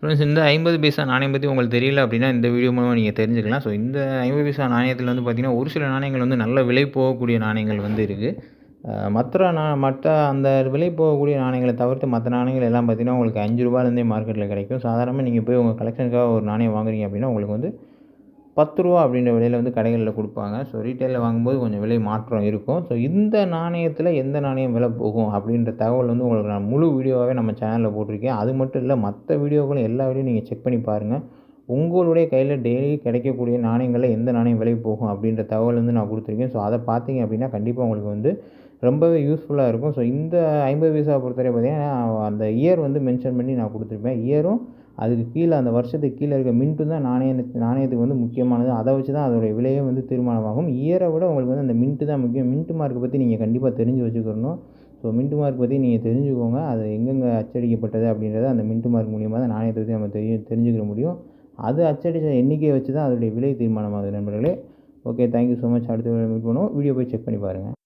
Friends இந்த ஐம்பது பைசா நாணயம் பற்றி உங்களுக்கு தெரியல அப்படின்னா இந்த வீடியோ மூலமாக நீங்கள் தெரிஞ்சுக்கலாம். ஸோ இந்த ஐம்பது பைசா நாணயத்தில் வந்து பார்த்திங்கன்னா ஒரு சில நாணயங்கள் வந்து நல்ல விலை போகக்கூடிய நாணயங்கள் வந்து இருக்குது மற்ற நா மற்ற அந்த விலை போகக்கூடிய நாணயங்களை தவிர்த்து மற்ற நாணயங்கள் எல்லாம் பார்த்திங்கன்னா உங்களுக்கு அஞ்சு ரூபாலேருந்தே மார்க்கெட்டில் கிடைக்கும். சாதாரணமாக நீங்கள் போய் உங்கள் கலெக்ஷனுக்காக ஒரு நாணயம் வாங்குறீங்க அப்படின்னா உங்களுக்கு வந்து பத்து ரூபா அப்படின்ற விலையில் வந்து கடைகளில் கொடுப்பாங்க. ஸோ ரீட்டைலில் வாங்கும்போது கொஞ்சம் விலை மாற்றம் இருக்கும். ஸோ இந்த நாணயத்தில் எந்த நாணயம் விலை போகும் அப்படின்ற தகவல் வந்து உங்களுக்கு நான் முழு வீடியோவாகவே நம்ம சேனலில் போட்டிருக்கேன். அது மட்டும் இல்லை மற்ற வீடியோக்களும் எல்லா வீடியோ நீங்கள் செக் பண்ணி பாருங்கள் உங்களுடைய கையில் டெய்லி கிடைக்கக்கூடிய நாணயங்களில் எந்த நாணயம் விலை போகும் அப்படின்ற தகவல் வந்து நான் கொடுத்துருக்கேன். ஸோ அதை பார்த்தீங்க அப்படின்னா கண்டிப்பாக உங்களுக்கு வந்து ரொம்பவே யூஸ்ஃபுல்லாக இருக்கும். ஸோ இந்த ஐம்பது பைசாவை பொறுத்தவரை பார்த்தீங்கன்னா அந்த இயர் வந்து மென்ஷன் பண்ணி நான் கொடுத்துருப்பேன். இயரும் அதுக்கு கீழே அந்த வருஷத்துக்கு கீழே இருக்க மின்ட்டும் தான் நாணய நாணயத்துக்கு வந்து முக்கியமானது. அதை வச்சு தான் அதோடைய விலையே வந்து தீர்மானமாகும். இயரை விட உங்களுக்கு வந்து அந்த மின்ட்டு தான் முக்கியம். மின்ட்டு மார்க்கை பற்றி நீங்கள் கண்டிப்பாக தெரிஞ்சு வச்சுக்கணும். ஸோ மின்ட்டு மார்க் பற்றி நீங்கள் தெரிஞ்சுக்கோங்க. அது எங்கெங்கே அச்சடிக்கப்பட்டது அப்படின்றத அந்த மின்ட்டு மார்க் மூலியமாக தான் நாணயத்தை பற்றி நம்ம தெரிய தெரிஞ்சுக்கிற முடியும். அது அச்சடித்த எண்ணிக்கையை வச்சு தான் அதோடைய விலை தீர்மானமாகுது நண்பர்களே. Okay thank you so much அடுத்த மீட் பண்ணுவோம். வீடியோ போய் செக் பண்ணி பாருங்கள்